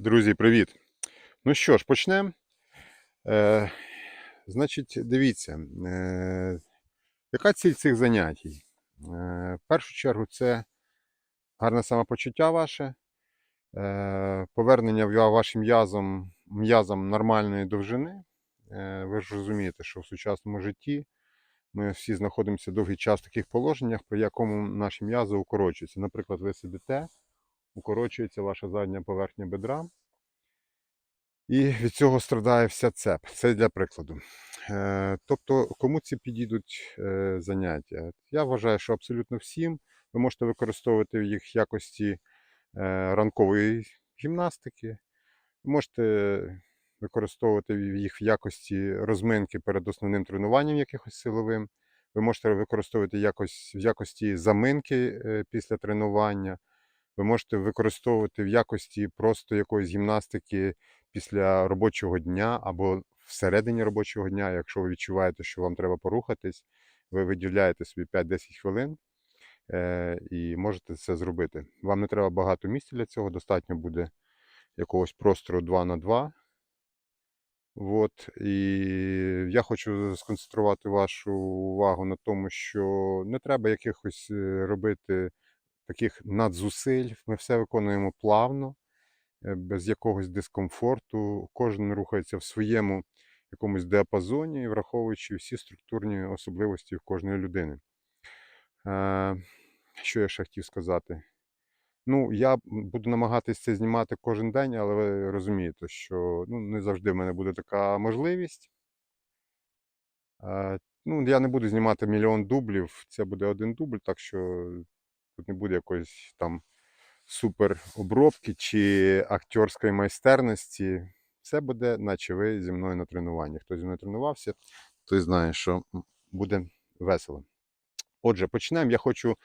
Друзі, привіт! Ну що ж, почнемо. Е, значить, дивіться, е, яка ціль цих занять? Е, в першу чергу, це гарне самопочуття ваше, е, повернення вашим м'язам, м'язам нормальної довжини. Е, ви ж розумієте, що в сучасному житті ми всі знаходимося довгий час в таких положеннях, при якому наші м'язи укорочуються. Наприклад, ви сидите, укорочується ваша задня поверхня бедра. І від цього страдає вся цеп. Це для прикладу. Е, тобто, кому ці підійдуть е, заняття? Я вважаю, що абсолютно всім. Ви можете використовувати їх в якості е, ранкової гімнастики, ви можете використовувати їх в якості розминки перед основним тренуванням якихось силовим. Ви можете використовувати якось, в якості заминки після тренування. Ви можете використовувати в якості просто якоїсь гімнастики після робочого дня або всередині робочого дня, якщо ви відчуваєте, що вам треба порухатись, ви виділяєте собі 5-10 хвилин е, і можете це зробити. Вам не треба багато місця для цього, достатньо буде якогось простору 2 на 2. От, і я хочу сконцентрувати вашу увагу на тому, що не треба якихось е, робити таких надзусиль. Ми все виконуємо плавно е, без якогось дискомфорту. Кожен рухається в своєму якомусь діапазоні, враховуючи всі структурні особливості в кожної людини. Е, Що я ще хотів сказати? Ну, я буду намагатися це знімати кожен день, але ви розумієте, що ну, не завжди в мене буде така можливість. Е, Ну, я не буду знімати мільйон дублів, це буде один дубль, так що тут не буде якоїсь там супер обробки чи акторської майстерності. Все буде, наче ви зі мною на тренуванні. Хто зі мною тренувався, той знає, що буде весело. Отже, почнемо. Я хочу,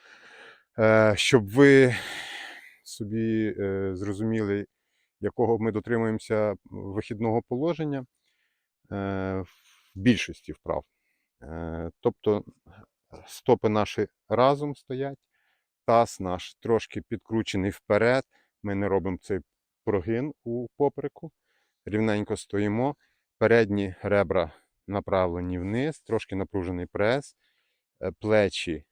е, щоб ви собі е, зрозуміли, якого ми дотримуємося вихідного положення е, в більшості вправ. Тобто стопи наші разом стоять, таз наш трошки підкручений вперед. Ми не робимо цей прогин у попереку. Рівненько стоїмо. Передні ребра направлені вниз, трошки напружений прес. Е, Плечі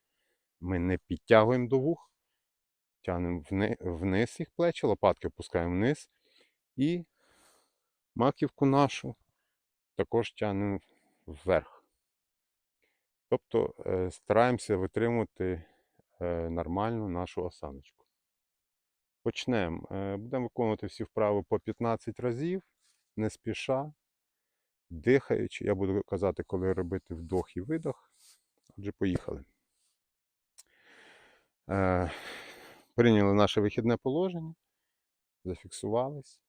ми не підтягуємо до вух, тягнемо вниз їх плечі, лопатки опускаємо вниз. І маківку нашу також тягнемо вверх. Тобто е, стараємося витримувати нормальну нашу осаночку. Почнемо. Е, Будемо виконувати всі вправи по 15 разів, не спіша, дихаючи. Я буду казати, коли робити вдох і видох. Отже, поїхали. Е, Прийняли наше вихідне положення, зафіксувались,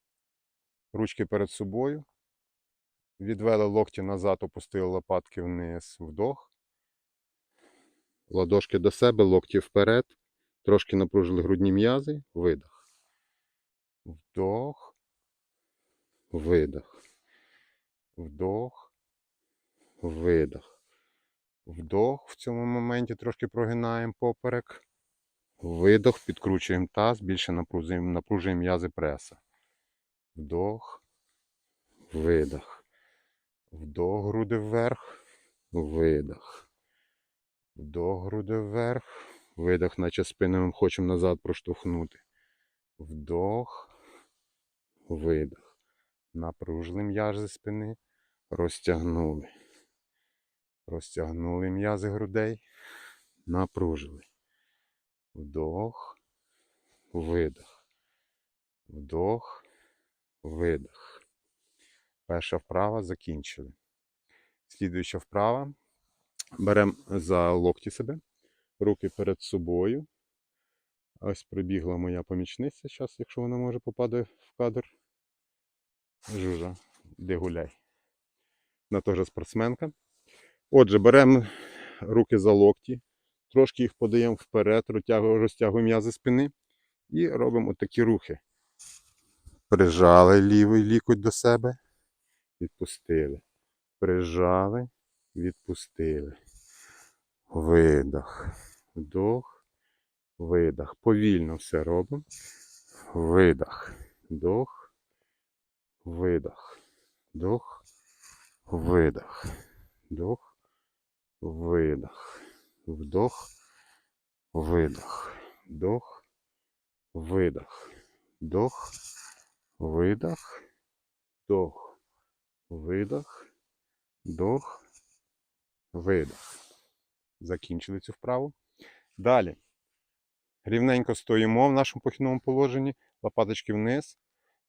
ручки перед собою, відвели локті назад, опустили лопатки вниз, вдох. Ладошки до себе, локті вперед. Трошки напружили грудні м'язи, видох. Вдох, видох. Вдох, видох. Вдох. В цьому моменті трошки прогинаємо поперек. Видох, підкручуємо таз, більше напружуємо, напружуємо м'язи преса. Вдох, видох. Вдох, груди вверх, видох. Вдох, груди вверх. Видох, наче спину ми хочемо назад проштовхнути. Вдох, видох. Напружили м'язи спини, розтягнули. Розтягнули м'язи грудей, напружили. Вдох, видох. Вдох, видох. Перша вправа закінчили. Слідуюча вправа. Беремо за локті себе, руки перед собою. Ось прибігла моя помічниця зараз, якщо вона може попаде в кадр. Жужа, де гуляй. Вона теж спортсменка. Отже, беремо руки за локті, трошки їх подаємо вперед, розтягуємо, м'язи спини і робимо отакі рухи. Прижали лівий лікоть до себе, відпустили. Прижали, відпустили. Видох. Вдох. Видох. Повільно все робимо. Видох. Вдох. видох, вдох, видох, вдох, видох, вдох, видох, вдох, видох, вдох, видох, вдох, видох, вдох, видох. Закінчили цю вправу. Далі. Рівненько стоїмо в нашому похідному положенні, лопаточки вниз,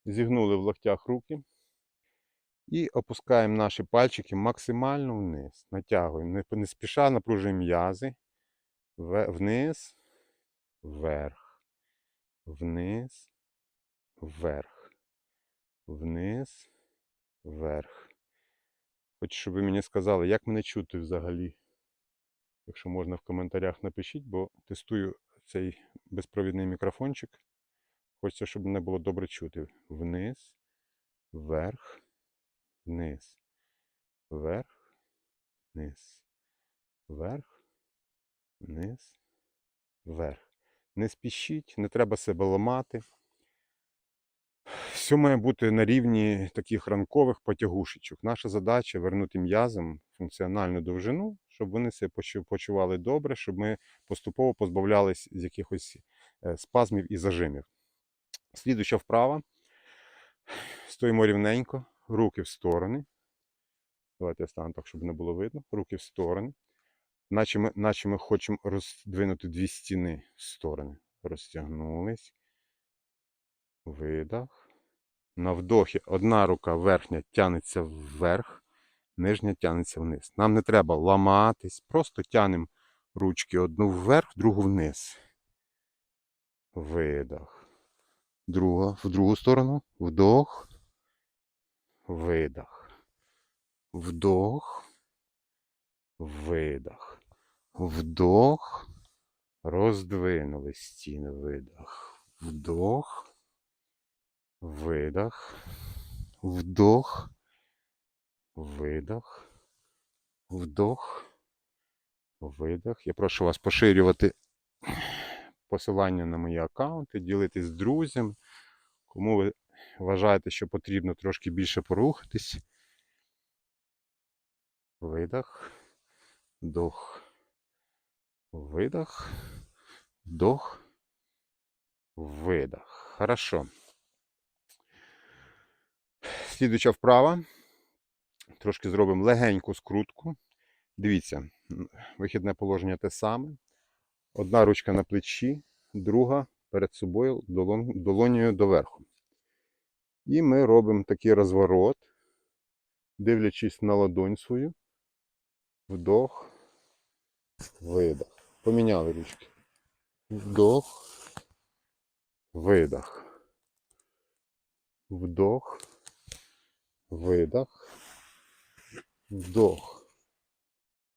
зігнули в локтях руки. І опускаємо наші пальчики максимально вниз. Натягуємо. Не, спіша напружуємо м'язи. Вниз, вверх. Вниз, вверх. Вниз, вверх. Хочу, щоб ви мені сказали, як мене чути взагалі. Якщо можна в коментарях напишіть, бо тестую цей безпровідний мікрофончик. Хочеться, щоб мене було добре чути. Вниз, вверх, вниз, вверх, вниз, вверх, вниз, вверх. Не спішіть, не треба себе ламати. Все має бути на рівні таких ранкових потягушечок. Наша задача вернути м'язам функціональну довжину, щоб вони себе почували добре, щоб ми поступово позбавлялись з якихось е, спазмів і зажимів. Слідуюча вправа. Стоїмо рівненько, руки в сторони. Давайте я стану так, щоб не було видно. Руки в сторони. Наче ми, наче ми хочемо роздвинути дві стіни в сторони. Розтягнулись. Видох. На вдохі одна рука верхня тягнеться вверх, нижня тягнеться вниз. Нам не треба ламатись, просто тягнемо ручки одну вверх, другу вниз. Видох. Друга, в другу сторону. Вдох. Видох. Вдох. Видох. Вдох. Роздвинули стіни. Видох. Вдох. Видох. Вдох. Видох. Вдох. Видох. Я прошу вас поширювати посилання на мої аккаунти, ділитись з друзями. Кому ви вважаєте, що потрібно трошки більше порухатись. Видох. Вдох. Видох. Вдох. Видох. Хорошо. Слідуюча вправа. Трошки зробимо легеньку скрутку. Дивіться, вихідне положення те саме. Одна ручка на плечі, друга перед собою долон, долонею доверху. І ми робимо такий розворот, дивлячись на ладонь свою. Вдох, видох. Поміняли ручки. Вдох, видох. Вдох, видох. Вдох,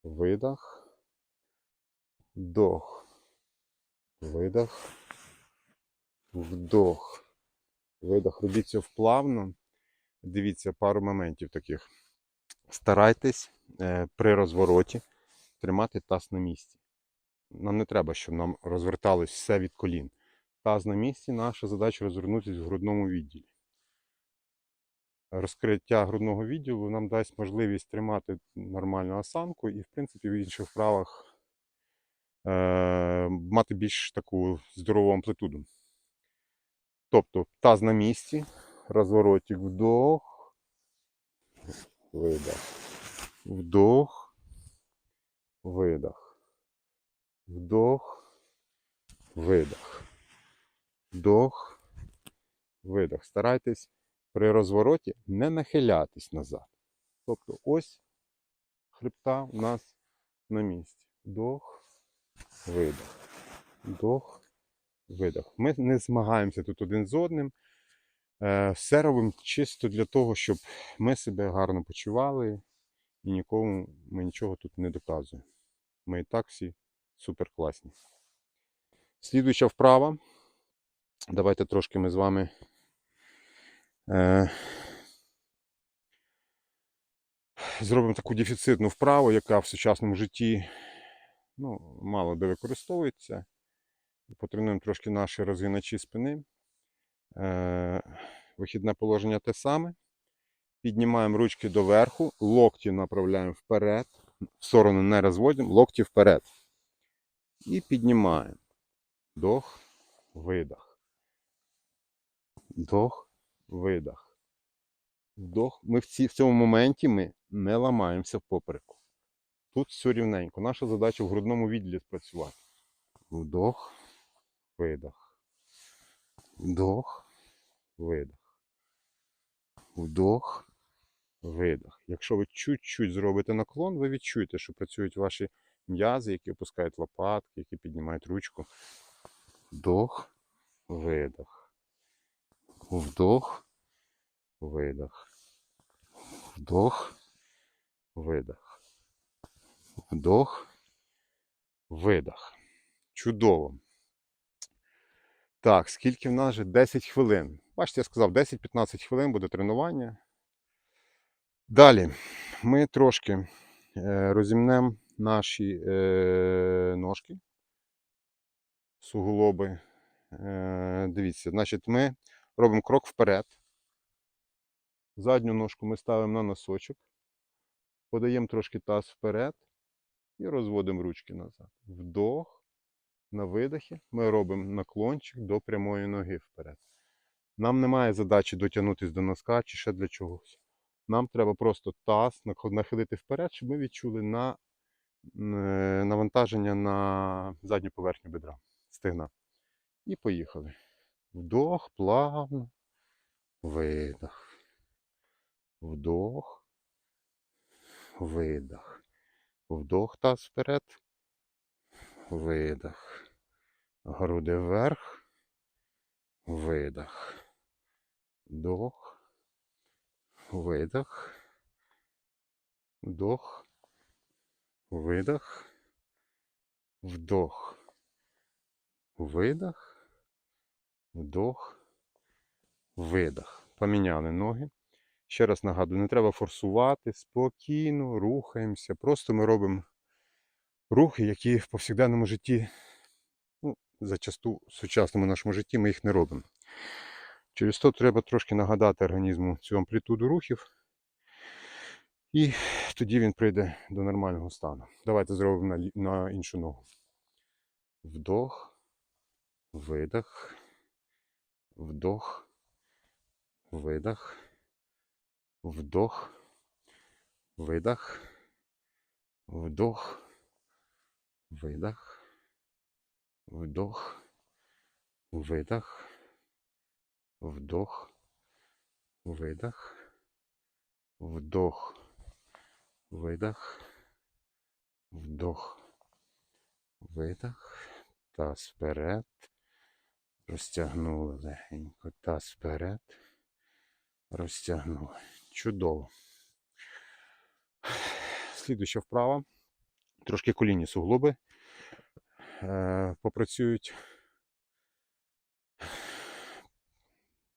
видох. Вдох, видох. Вдох. Видох. Робіть це вплавно. Дивіться пару моментів таких. Старайтесь е, при розвороті тримати таз на місці. Нам не треба, щоб нам розверталось все від колін. Таз на місці, наша задача розвернутися в грудному відділі. Розкриття грудного відділу нам дасть можливість тримати нормальну осанку і, в принципі, в інших вправах е, мати більш таку здорову амплитуду. Тобто таз на місці, розворотик, вдох, видох, вдох, видох, вдох, видох, вдох, видох. Старайтесь при розвороті не нахилятись назад. Тобто ось хребта у нас на місці. Вдох, видох, вдох, видох. Ми не змагаємося тут один з одним. Е, Все робимо чисто для того, щоб ми себе гарно почували і нікому ми нічого тут не доказуємо. Ми і так всі супер класні. Слідуюча вправа. Давайте трошки ми з вами. Е, Зробимо таку дефіцитну вправу, яка в сучасному житті ну, мало де використовується. Потренуємо трошки наші розгиначі спини. Е, Вихідне положення те саме. Піднімаємо ручки доверху, локті направляємо вперед, в сторону не розводимо, локті вперед. І піднімаємо. Вдох, видох. Вдох, видох. Вдох. Ми в, ці, в цьому моменті ми не ламаємося в попереку. Тут все рівненько. Наша задача в грудному відділі спрацювати. Вдох, видох. Вдох, видох. Вдох, видох. Якщо ви чуть-чуть зробите наклон, ви відчуєте, що працюють ваші м'язи, які опускають лопатки, які піднімають ручку. Вдох, видох. Вдох, видох. Вдох, видох. Вдох, видох. Чудово. Так, скільки в нас же? 10 хвилин. Бачите, я сказав, 10-15 хвилин буде тренування. Далі ми трошки е, розімнемо наші е, ножки, суглоби. Е, дивіться, значить, ми робимо крок вперед. Задню ножку ми ставимо на носочок, подаємо трошки таз вперед і розводимо ручки назад. Вдох. На видохі ми робимо наклончик до прямої ноги вперед. Нам немає задачі дотягнутися до носка чи ще для чогось. Нам треба просто таз нахилити вперед, щоб ми відчули на е, навантаження на задню поверхню бедра, стегна. І поїхали. Вдох, плавно. Видох. Вдох. Видох. Вдох таз вперед. Видох. Груди вверх. Видох. Вдох. Видох. Вдох. Видох. Вдох. Видох. Вдох. Видох. Поміняли ноги. Ще раз нагадую, не треба форсувати, спокійно рухаємося. Просто ми робимо рухи, які в повсякденному житті, ну, зачасту в сучасному нашому житті ми їх не робимо. Через то треба трошки нагадати організму цю амплітуду рухів. І тоді він прийде до нормального стану. Давайте зробимо на, іншу ногу. Вдох, видох, вдох, видох, вдох, видох, вдох, видох, вдох, видох, вдох, видох, вдох, видох, вдох, видох, таз вперед, розтягнули легенько, таз вперед, розтягнули. Чудово. Слідуюча вправа. Трошки колінні суглоби е, попрацюють.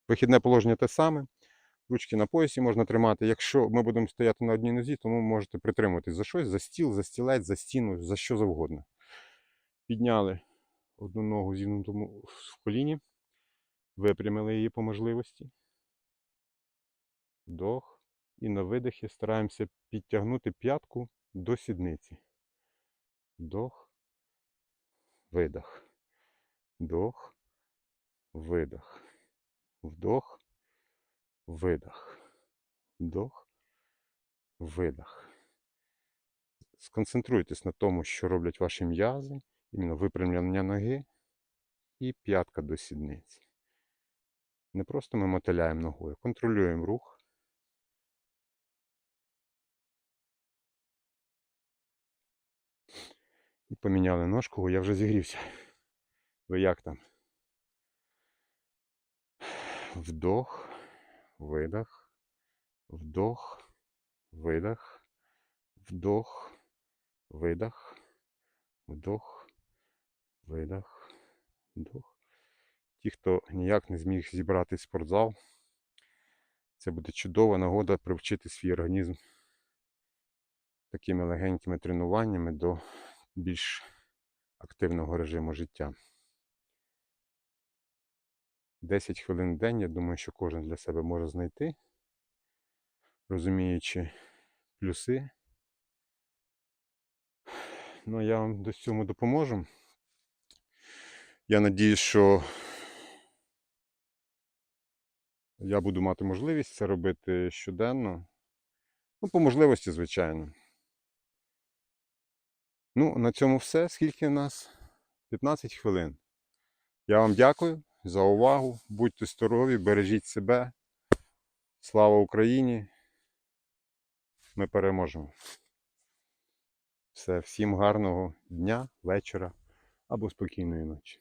Вихідне положення те саме. Ручки на поясі можна тримати. Якщо ми будемо стояти на одній нозі, то ви можете притримуватись за щось, за стіл, за стілець, за стіну, за що завгодно. Підняли одну ногу зігнутому в коліні, випрямили її по можливості. Вдох. І на видихі стараємося підтягнути п'ятку до сідниці. Вдох, видох. Вдох, видох. Вдох, видох. Вдох, видох. Сконцентруйтесь на тому, що роблять ваші м'язи, іменно випрямлення ноги і п'ятка до сідниці. Не просто ми мотиляємо ногою, контролюємо рух. І поміняли ножку, я вже зігрівся. Ви як там? Вдох, видох, вдох, видох, вдох, видох, вдох, видох, вдох. Ті, хто ніяк не зміг зібрати спортзал, це буде чудова нагода привчити свій організм такими легенькими тренуваннями до більш активного режиму життя. 10 хвилин в день, я думаю, що кожен для себе може знайти. розуміючи плюси. Ну, я вам до цьому допоможу. Я надіюсь, що я буду мати можливість це робити щоденно. Ну, по можливості, звичайно. Ну, на цьому все. Скільки в нас? 15 хвилин. Я вам дякую за увагу. Будьте здорові, бережіть себе. Слава Україні! Ми переможемо. Все, всім гарного дня, вечора або спокійної ночі.